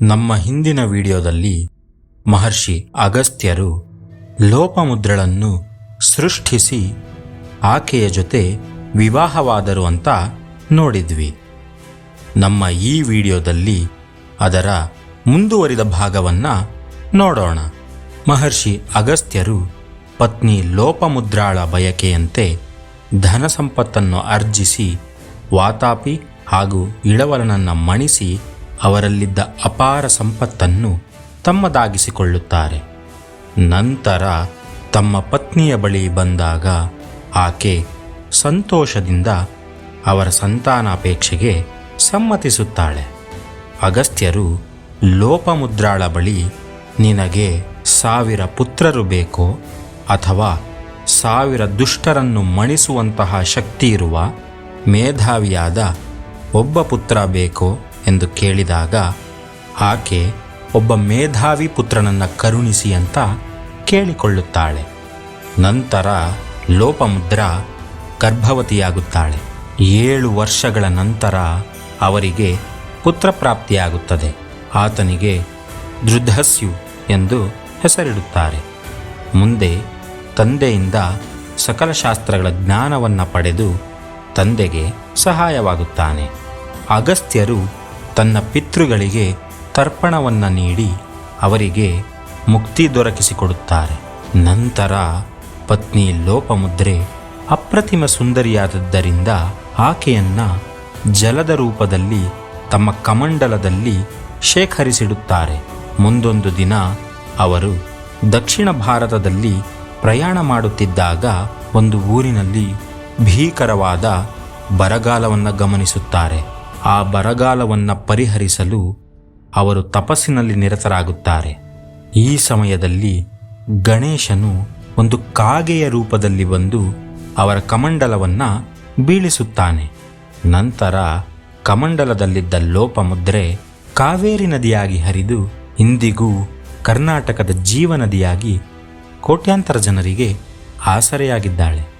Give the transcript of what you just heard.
ನಮ್ಮ ಹಿಂದಿನ ವಿಡಿಯೋದಲ್ಲಿ ಮಹರ್ಷಿ ಅಗಸ್ತ್ಯರು ಲೋಪಮುದ್ರಳನ್ನು ಸೃಷ್ಟಿಸಿ ಆಕೆಯ ಜೊತೆ ವಿವಾಹವಾದರು ಅಂತ ನೋಡಿದ್ವಿ. ನಮ್ಮ ಈ ವಿಡಿಯೋದಲ್ಲಿ ಅದರ ಮುಂದುವರಿದ ಭಾಗವನ್ನು ನೋಡೋಣ. ಮಹರ್ಷಿ ಅಗಸ್ತ್ಯರು ಪತ್ನಿ ಲೋಪಮುದ್ರಾಳ ಬಯಕೆಯಂತೆ ಧನ ಸಂಪತ್ತನ್ನು ಅರ್ಜಿಸಿ ವಾತಾಪಿ ಹಾಗೂ ಇಳವಲನನ್ನು ಮಣಿಸಿ ಅವರಲ್ಲಿದ್ದ ಅಪಾರ ಸಂಪತ್ತನ್ನು ತಮ್ಮದಾಗಿಸಿಕೊಳ್ಳುತ್ತಾರೆ. ನಂತರ ತಮ್ಮ ಪತ್ನಿಯ ಬಳಿ ಬಂದಾಗ ಆಕೆ ಸಂತೋಷದಿಂದ ಅವರ ಸಂತಾನಾಪೇಕ್ಷೆಗೆ ಸಮ್ಮತಿಸುತ್ತಾಳೆ. ಅಗಸ್ತ್ಯರು ಲೋಪಮುದ್ರಾಳ ಬಳಿ ನಿನಗೆ ಸಾವಿರ ಪುತ್ರರು ಬೇಕೋ ಅಥವಾ ಸಾವಿರ ದುಷ್ಟರನ್ನು ಮಣಿಸುವಂತಹ ಶಕ್ತಿ ಇರುವ ಮೇಧಾವಿಯಾದ ಒಬ್ಬ ಪುತ್ರ ಬೇಕೋ ಎಂದು ಕೇಳಿದಾಗ ಆಕೆ ಒಬ್ಬ ಮೇಧಾವಿ ಪುತ್ರನನ್ನು ಕರುಣಿಸಿ ಅಂತ ಕೇಳಿಕೊಳ್ಳುತ್ತಾಳೆ. ನಂತರ ಲೋಪಮುದ್ರ ಗರ್ಭವತಿಯಾಗುತ್ತಾಳೆ. ಏಳು ವರ್ಷಗಳ ನಂತರ ಅವರಿಗೆ ಪುತ್ರ ಪ್ರಾಪ್ತಿಯಾಗುತ್ತದೆ. ಆತನಿಗೆ ದೃಢಸ್ಯು ಎಂದು ಹೆಸರಿಡುತ್ತಾರೆ. ಮುಂದೆ ತಂದೆಯಿಂದ ಸಕಲ ಶಾಸ್ತ್ರಗಳ ಜ್ಞಾನವನ್ನು ಪಡೆದು ತಂದೆಗೆ ಸಹಾಯವಾಗುತ್ತಾನೆ. ಅಗಸ್ತ್ಯರು ತನ್ನ ಪಿತೃಗಳಿಗೆ ತರ್ಪಣವನ್ನು ನೀಡಿ ಅವರಿಗೆ ಮುಕ್ತಿ ದೊರಕಿಸಿಕೊಡುತ್ತಾರೆ. ನಂತರ ಪತ್ನಿ ಲೋಪಮುದ್ರೆ ಅಪ್ರತಿಮ ಸುಂದರಿಯಾದದ್ದರಿಂದ ಆಕೆಯನ್ನ ಜಲದ ರೂಪದಲ್ಲಿ ತಮ್ಮ ಕಮಂಡಲದಲ್ಲಿ ಶೇಖರಿಸಿಡುತ್ತಾರೆ. ಮುಂದೊಂದು ದಿನ ಅವರು ದಕ್ಷಿಣ ಭಾರತದಲ್ಲಿ ಪ್ರಯಾಣ ಮಾಡುತ್ತಿದ್ದಾಗ ಒಂದು ಊರಿನಲ್ಲಿ ಭೀಕರವಾದ ಬರಗಾಲವನ್ನು ಗಮನಿಸುತ್ತಾರೆ. ಆ ಬರಗಾಲವನ್ನು ಪರಿಹರಿಸಲು ಅವರು ತಪಸ್ಸಿನಲ್ಲಿ ನಿರತರಾಗುತ್ತಾರೆ. ಈ ಸಮಯದಲ್ಲಿ ಗಣೇಶನು ಒಂದು ಕಾಗೆಯ ರೂಪದಲ್ಲಿ ಬಂದು ಅವರ ಕಮಂಡಲವನ್ನು ಬೀಳಿಸುತ್ತಾನೆ. ನಂತರ ಕಮಂಡಲದಲ್ಲಿದ್ದ ಲೋಪಮುದ್ರೆ ಕಾವೇರಿ ನದಿಯಾಗಿ ಹರಿದು ಇಂದಿಗೂ ಕರ್ನಾಟಕದ ಜೀವನದಿಯಾಗಿ ಕೋಟ್ಯಾಂತರ ಜನರಿಗೆ ಆಸರೆಯಾಗಿದ್ದಾಳೆ.